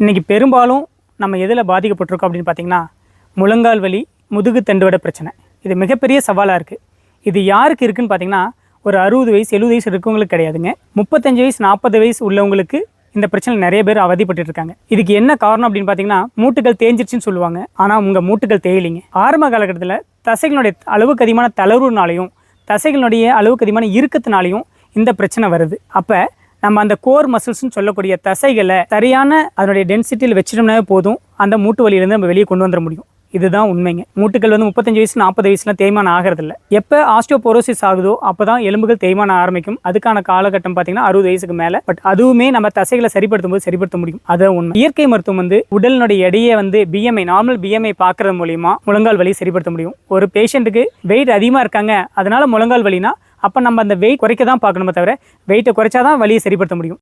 இன்றைக்கி பெரும்பாலும் நம்ம எதில் பாதிக்கப்பட்டிருக்கோம் அப்படின்னு பார்த்தீங்கன்னா முழங்கால் வலி முதுகு தண்டுவட பிரச்சனை. இது மிகப்பெரிய சவாலாக இருக்குது இது யாருக்கு இருக்குதுன்னு பார்த்தீங்கன்னா ஒரு அறுபது வயசு எழுபது வயசு இருக்கவங்களுக்கு கிடையாதுங்க. முப்பத்தஞ்சு வயசு நாற்பது வயசு உள்ளவங்களுக்கு இந்த பிரச்சனை நிறைய பேர் அவதிப்பட்டு இருக்காங்க. இதுக்கு என்ன காரணம் அப்படின்னு பார்த்தீங்கன்னா மூட்டுகள் தேஞ்சிருச்சுன்னு சொல்லுவாங்க. ஆனால் உங்கள் மூட்டுகள் தேயிலிங்க. ஆரம்ப காலகட்டத்தில் தசைகளுடைய அளவுக்கு அதிகமான தளர்வுனாலையும் தசைகளுடைய அளவுக்கு அதிகமான இறுக்கத்தினாலையும் இந்த பிரச்சனை வருது. அப்போ நம்ம அந்த கோர் மசில்ஸ்னு சொல்லக்கூடிய தசைகளை சரியான அதனுடைய டென்சிட்டியில் வச்சிட்டோம்னாவே போதும். அந்த மூட்டு வலியிலேருந்து நம்ம வெளியே கொண்டு வந்துட முடியும். இதுதான் உண்மைங்க. மூட்டுகள் வந்து முப்பத்தஞ்சு வயசு நாற்பது வயசுலாம் தேய்மானம் ஆகிறதில்ல. எப்போ ஆஸ்டியோபோரோசிஸ் ஆகுதோ அப்போ தான் எலும்புகள் தேய்மானம் ஆரம்பிக்கும். அதுக்கான காலகட்டம் பார்த்தீங்கன்னா அறுபது வயசுக்கு மேலே. பட் அதுவுமே நம்ம தசைகளை சரிப்படுத்தும் போது சரிப்படுத்த முடியும். அதுதான் உண்மை. இயற்கை மருத்துவம் வந்து உடலினுடைய எடையை வந்து பிஎம்ஐ நார்மல் பிஎம்ஐ பார்க்கறது மூலியமா முழங்கால் வலி சரிப்படுத்த முடியும். ஒரு பேஷண்ட்டுக்கு வெயிட் அதிகமாக இருக்காங்க அதனால முழங்கால் வலினா அப்போ நம்ம அந்த வெயிட் குறைக்க தான் பார்க்கணுமே தவிர வெயிட்டை குறைச்சாதான் வலியை சரிப்படுத்த முடியும்.